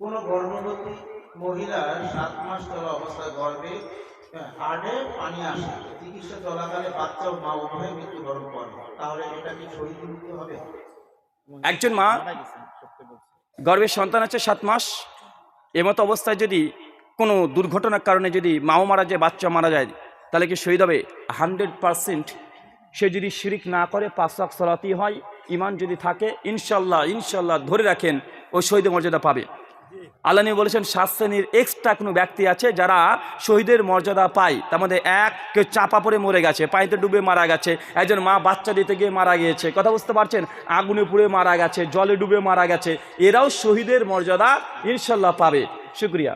কোন গর্ভবতী মহিলার সাত মাস চলা অবস্থায় গর্ভে পানি আসে। চিকিৎসা চলাকালে বাচ্চা মা উভয় মৃত্যুবরণ করে তাহলে এটা কি হবে? একজন মা গর্ভের সন্তান আছে সাত মাস। এমতো অবস্থায় যদি কোনো দুর্ঘটনার কারণে যদি মাও মারা যায়, বাচ্চা মারা যায়, তাহলে কি শহীদ হবে? হান্ড্রেড পারসেন্ট সে যদি শিরিক না করে, পাঁচ লাখ সলাতি হয় ইমান যদি থাকে, ইনশাল্লাহ ইনশাল্লাহ ধরে রাখেন ও শহীদের মর্যাদা পাবে। আল্লাহ বলেছেন সাত শ্রেণির এক্সট্রা কোনো ব্যক্তি আছে যারা শহীদের মর্যাদা পায়। তার মধ্যে এক কেউ চাপা পড়ে মরে গেছে পানিতে ডুবে মারা গেছে একজন মা বাচ্চা দিতে গিয়ে মারা গিয়েছে। কথা বুঝতে পারছেন? আগুনে পুড়ে মারা গেছে জলে ডুবে মারা গেছে। এরাও শহীদের মর্যাদা ইনশাল্লাহ পাবে। শুক্রিয়া।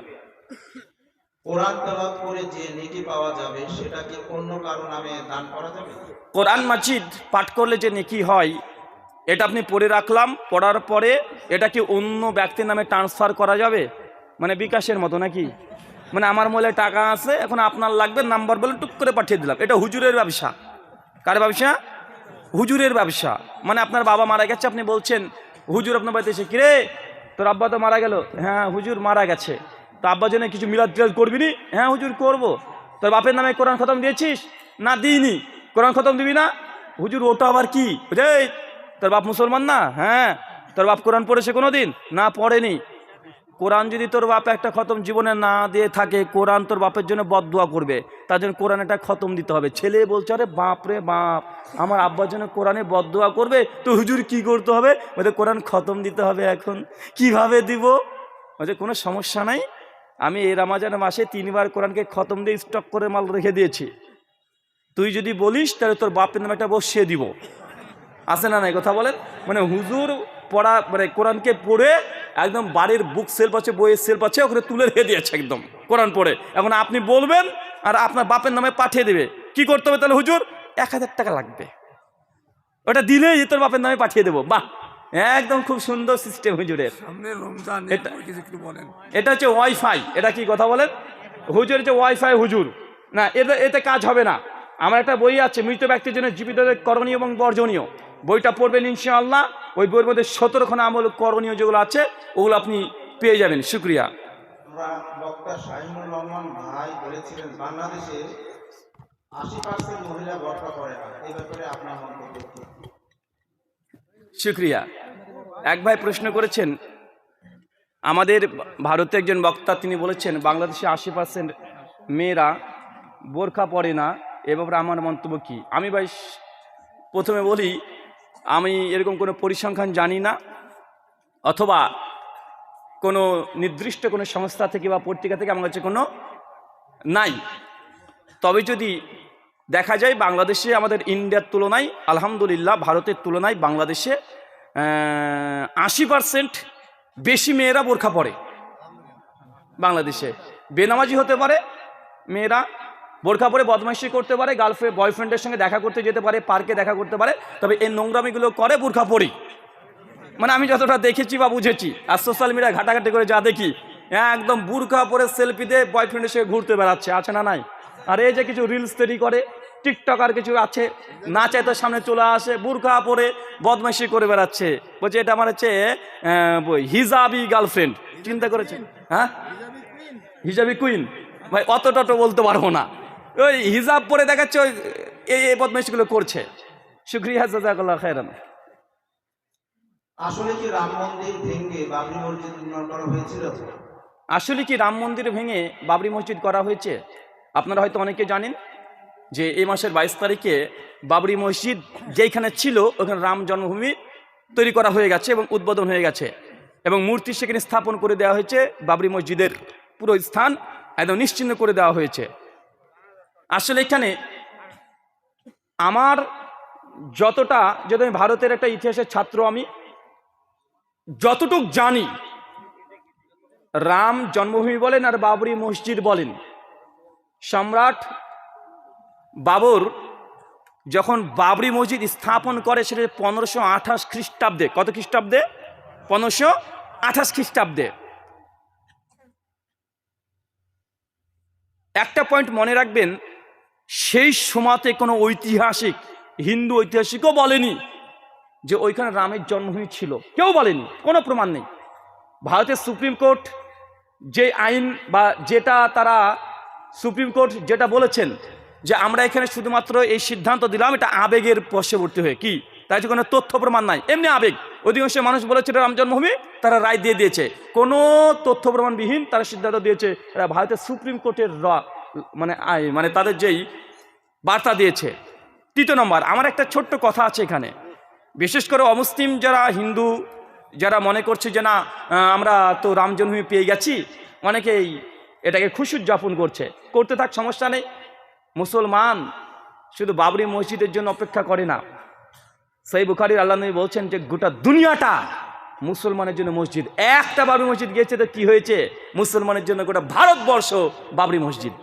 কোরআন তেলাওয়াত করে যে নেকি পাওয়া যাবে সেটা অন্য কারও নামে দান করা যাবে? কোরআন মাজিদ পাঠ করলে যে নেকি হয় এটা আপনি পড়ে রাখলাম, পড়ার পরে এটা কি অন্য ব্যক্তির নামে ট্রান্সফার করা যাবে? মানে বিকাশের মতো নাকি? মানে আমার মলে টাকা আছে, এখন আপনার লাগবে নাম্বার বলে টুক করে পাঠিয়ে দিলাম। এটা হুজুরের ব্যবসা। কার ব্যবসা? হুজুরের ব্যবসা। মানে আপনার বাবা মারা গেছে, আপনি বলছেন, হুজুর, আপনার বাড়িতে এসে কিরে তোর আব্বা তো মারা গেল? হ্যাঁ হুজুর মারা গেছে। তো আব্বার জন্য কিছু মিলাদ টিলাদ করবি নি? হ্যাঁ হুজুর, করব। তোর বাপের নামে কোরআন খতম দিয়েছিস? না, দিইনি। কোরআন খতম দিবি না? হুজুর, ওটা আবার কি? রে তোর বাপ মুসলমান না? হ্যাঁ। তোর বাপ কোরআন পড়েছে কোনো দিন না, পড়েনি। কোরআন যদি তোর বাপ একটা খতম জীবনে না দিয়ে থাকে, কোরআন তোর বাপের জন্য বদদোয়া করবে। তার জন্য কোরআন একটা খতম দিতে হবে। ছেলে বলছে, আরে বাপ রে বাপ, আমার আব্বার জন্য কোরআনে বদদোয়া করবে? তো হুজুর কি করতে হবে? বলতে কোরআন খতম দিতে হবে এখন। কীভাবে দিব? বলছে, কোনো সমস্যা নাই। আমি এই রামাজান মাসে তিনবার কোরআনকে খতম দিয়ে স্টক করে মাল রেখে দিয়েছি। তুই যদি বলিস, তাহলে তোর বাপের নামে একটা বসিয়ে দিব। আছে না নাই কথা বলেন? মানে হুজুর পড়া মানে কোরআনকে পড়ে একদম বাড়ির বুক সেলফ আছে বইয়ের সেলফ আছে ওখানে তুলে রেখে দিয়েছে একদম কোরআন পড়ে। এখন আপনি বলবেন আর আপনার বাপের নামে পাঠিয়ে দেবে। কি করতে হবে তাহলে হুজুর? এক হাজার টাকা লাগবে। ওটা দিলেই তোর বাপের নামে পাঠিয়ে দেবো। বাহ! একদম খুব সুন্দর সিস্টেম হুজুরের। এটা- এটা হচ্ছে ওয়াইফাই এটা কি কথা বলেন? হুজুর হচ্ছে ওয়াইফাই হুজুর। না এতে এতে কাজ হবে না। আমার একটা বই আছে মৃত ব্যক্তির জন্য জীবিতদের করণীয় এবং বর্জনীয়। বইটা পড়বেন ইনশাআল্লাহ। ওই বইয়ের মধ্যে সতেরোখানা আমল করণীয় যেগুলো আছে ওগুলো আপনি পেয়ে যাবেন। শুক্রিয়া। বক্তা শাহিনুর রহমান ভাই বলেছিলেন বাংলাদেশে আশি পার্সেন্ট মহিলা বর্ষা করে না। এই ব্যাপারে আপনার মন্তব্য শুক্রিয়া। এক ভাই প্রশ্ন করেছেন আমাদের ভারতে একজন বক্তা তিনি বলেছেন বাংলাদেশে আশি পার্সেন্ট মেয়েরা বোরখা পরে না। এ ব্যাপারে আমার মন্তব্য কী? আমি ভাই প্রথমে বলি আমি এরকম কোনো পরিসংখ্যান জানি না, অথবা কোনো নির্দিষ্ট কোনো সংস্থা থেকে বা পত্রিকা থেকে আমার কাছে কোনো নাই। তবে যদি দেখা যায় বাংলাদেশে আমাদের ইন্ডিয়ার তুলনায়, আলহামদুলিল্লাহ ভারতের তুলনায় বাংলাদেশে আশি পার্সেন্ট বেশি মেয়েরা বোরখা পরে বাংলাদেশে। বেনামাজি হতে পারে, মেয়েরা বোরখা পরে বদমাইশি করতে পারে গার্লফ্রেন্ড বয়ফ্রেন্ডের সঙ্গে দেখা করতে যেতে পারে পার্কে দেখা করতে পারে তবে এই নোংরামিগুলো করে বোরখা পরি। মানে আমি যতটা দেখেছি বা বুঝেছি আর সোশ্যাল মিডিয়া ঘাটাঘাটি করে যা দেখি হ্যাঁ একদম বুরখা পরে সেলফি দিয়ে বয়ফ্রেন্ডের সঙ্গে ঘুরতে বেড়াচ্ছে আছে না নাই? আর এই যে কিছু রিলস তৈরি করে টিকটক আর কিছু আছে না তো সামনে চলে আসে বুরখা পরে বদমাইশি করে বেড়াচ্ছে। বলছে এটা আমার হচ্ছে হিজাবি গার্লফ্রেন্ড চিন্তা করেছেন হ্যাঁ? হিজাবি কুইন ভাই অত টত বলতে পারব না। ওই হিজাব পরে দেখাচ্ছে ওই এই এই বদমাইশিগুলো করছে। শুক্রিয়া জাজাকাল্লাহ খায়রান। আসলে কি রাম মন্দির ভেঙে বাবরি মসজিদ নির্মাণ করা হয়েছিল? আসলে কি রাম মন্দির ভেঙে বাবরি মসজিদ করা হয়েছে? আপনারা হয়তো অনেকে জানেন যে এই মাসের বাইশ তারিখে বাবরি মসজিদ যেইখানে ছিল ওখানে রাম জন্মভূমি তৈরি করা হয়ে গেছে এবং উদ্বোধন হয়ে গেছে। এবং মূর্তি সেখানে স্থাপন করে দেওয়া হয়েছে বাবরি মসজিদের পুরো স্থান একদম নিশ্চিন্ন করে দেওয়া হয়েছে। আসলে এখানে আমার যতটা যদি আমি ভারতের একটা ইতিহাসের ছাত্র, আমি যতটুক জানি, রাম জন্মভূমি বলেন আর বাবরি মসজিদ বলেন, সম্রাট বাবর যখন বাবরি মসজিদ স্থাপন করে, সেটা পনেরোশো আঠাশ খ্রিস্টাব্দে, কত খ্রিস্টাব্দে? পনেরোশো আঠাশ খ্রিস্টাব্দে। একটা পয়েন্ট মনে রাখবেন সেই সময়তে কোনো ঐতিহাসিক, হিন্দু ঐতিহাসিকও বলেনি যে ওইখানে রামের জন্মভূমি ছিল। কেউ বলেনি, কোনো প্রমাণ নেই। ভারতের সুপ্রিম কোর্ট যে আইন বা যেটা তারা সুপ্রিম কোর্ট যেটা বলেছেন যে আমরা এখানে শুধুমাত্র এই সিদ্ধান্ত দিলাম, এটা আবেগের বশবর্তী হয়ে। কি? তাই কোনো তথ্য প্রমাণ নাই। এমনি আবেগ। অধিকাংশ মানুষ বলেছে রাম জন্মভূমি, তারা রায় দিয়ে দিয়েছে। কোনো তথ্য প্রমাণবিহীন তারা সিদ্ধান্ত দিয়েছে ভারতের সুপ্রিম কোর্টের র মানে আই মানে তাদের যেই বার্তা দিয়েছে। তৃতীয় নম্বর, আমার একটা ছোট্ট কথা আছে এখানে। বিশেষ করে অমুসলিম যারা হিন্দু, যারা মনে করছে যে না আমরা তো রাম জন্মভূমি পেয়ে গেছি, অনেকেই এটাকে খুশি উদযাপন করছে। করতে থাক, সমস্যা নেই। মুসলমান শুধু বাবরি মসজিদের জন্য অপেক্ষা করে না। সেই বুখারির আল্লাহ নবী বলছেন যে, গোটা দুনিয়াটা মুসলমানের জন্য মসজিদ। একটা বাবরি মসজিদ গিয়েছে তো কি হয়েছে? মুসলমানের জন্য গোটা ভারতবর্ষ বাবরি মসজিদ।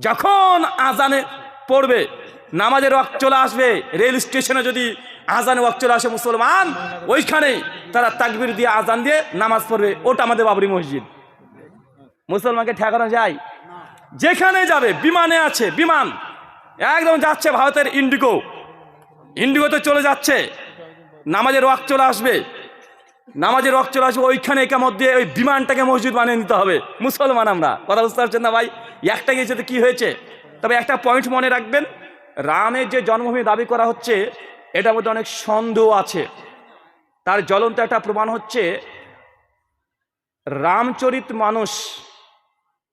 যখন আজানে পড়বে, নামাজের ওয়াক চলে আসবে, রেল স্টেশনে যদি আজানে ওয়াক চলে আসে মুসলমান, ওইখানেই তারা তাকবির দিয়ে আজান দিয়ে নামাজ পড়বে। ওটা আমাদের বাবরি মসজিদ। মুসলমানকে ঠেকানো যায়? যেখানে যাবে, বিমানে আছে, বিমান। একদম যাচ্ছে ভারতের ইন্ডিগো। ইন্ডিগোতে চলে যাচ্ছে। নামাজের ওয়াক চলে আসবে। নামাজের রক চলে আসবে, ওইখানে একামত দিয়ে ওই বিমানটাকে মসজিদ বানিয়ে নিতে হবে। মুসলমান আমরা, কথা বুঝতে পারছেন না ভাই? একটা গিয়েছে তো কী হয়েছে? তবে একটা পয়েন্ট মনে রাখবেন রামের যে জন্মভূমি দাবি করা হচ্ছে, এটার মধ্যে অনেক সন্দেহ আছে। তার জ্বলন্ত একটা প্রমাণ হচ্ছে, রামচরিত মানুষ,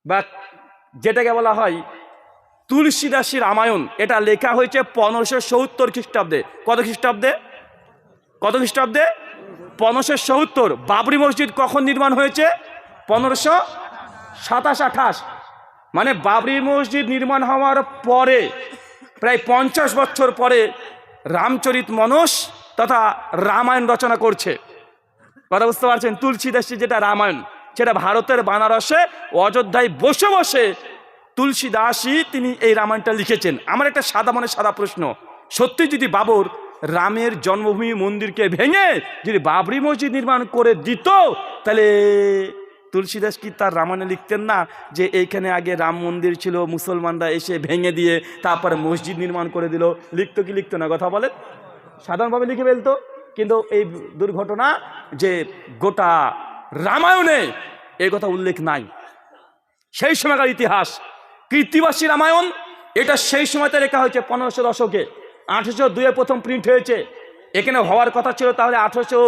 বা যেটাকে বলা হয় তুলসীদাসী রামায়ণ, এটা লেখা হয়েছে পনেরোশো সত্তর খ্রিস্টাব্দে। কত খ্রিস্টাব্দে? কত খ্রিস্টাব্দে? পনেরোশো সত্তর বাবরি মসজিদ কখন নির্মাণ হয়েছে? পনেরোশো সাতাশ আঠাশ। মানে বাবরি মসজিদ নির্মাণ হওয়ার পরে, প্রায় পঞ্চাশ বছর পরে রামচরিত মনস তথা রামায়ণ রচনা করছে। কথা বুঝতে পারছেন? তুলসীদাসী যেটা রামায়ণ, সেটা ভারতের বানারসে অযোধ্যায় বসে বসে তুলসীদাসী তিনি এই রামায়ণটা লিখেছেন। আমার একটা সাদা মনে সাদা প্রশ্ন সত্যি যদি বাবর রামের জন্মভূমি মন্দিরকে ভেঙে যদি বাবরি মসজিদ নির্মাণ করে দিত, তাহলে তুলসীদাস কি তার রামায়ণে লিখতেন না যে এইখানে আগে রাম মন্দির ছিল, মুসলমানরা এসে ভেঙে দিয়ে তারপরে মসজিদ নির্মাণ করে দিল? লিখতো কি লিখতো না? কথা বলেন। সাধারণভাবে লিখে ফেলতো। কিন্তু এই দুর্ঘটনা যে গোটা রামায়ণে এই কথা উল্লেখ নাই। সেই সময়কার ইতিহাস, কৃত্তিবাসী রামায়ণ, এটা সেই সময়তে লেখা হয়েছে পনেরোশো দশকে। আঠেরোশো দুয়ে প্রথম প্রিন্ট হয়েছে। এখানে হওয়ার কথা ছিল, তাহলে আঠেরোশো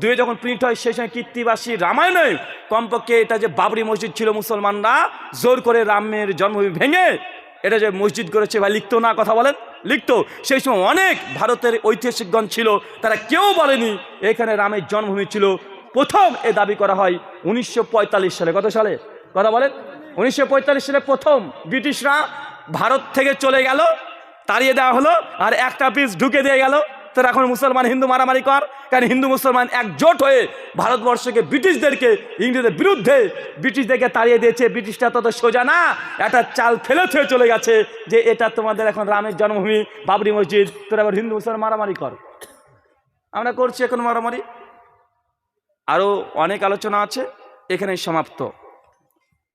দুয়ে যখন প্রিন্ট হয়, সেই সময় কীর্তিবাসী রামায়ণে কমপক্ষে এটা যে বাবরি মসজিদ ছিল মুসলমানরা, জোর করে রামের জন্মভূমি ভেঙে এটা যে মসজিদ করেছে বা লিখতো না, কথা বলেন? লিখতো। সেই সময় অনেক ভারতের ঐতিহাসিকগণ ছিল, তারা কেউ বলেনি এখানে রামের জন্মভূমি ছিল। প্রথম এ দাবি করা হয় উনিশশো পঁয়তাল্লিশ সালে। কত সালে? কথা বলেন? উনিশশো পঁয়তাল্লিশ সালে প্রথম ব্রিটিশরা ভারত থেকে চলে গেল তাড়িয়ে দেওয়া হলো আর একটা পিস ঢুকে দিয়ে গেল। তোর এখন মুসলমান হিন্দু মারামারি কর, কারণ হিন্দু মুসলমান একজোট হয়ে ভারতবর্ষকে ব্রিটিশদেরকে ইংরেজদের বিরুদ্ধে ব্রিটিশদেরকে তাড়িয়ে দিয়েছে। ব্রিটিশটা তত সোজা না, একটা চাল ফেলে থুয়ে চলে গেছে যে এটা তোমাদের এখন রামের জন্মভূমি, বাবরি মসজিদ। তোর আবার হিন্দু মুসলমান মারামারি কর। আমরা করছি এখন মারামারি। আরও অনেক আলোচনা আছে, এখানেই সমাপ্ত।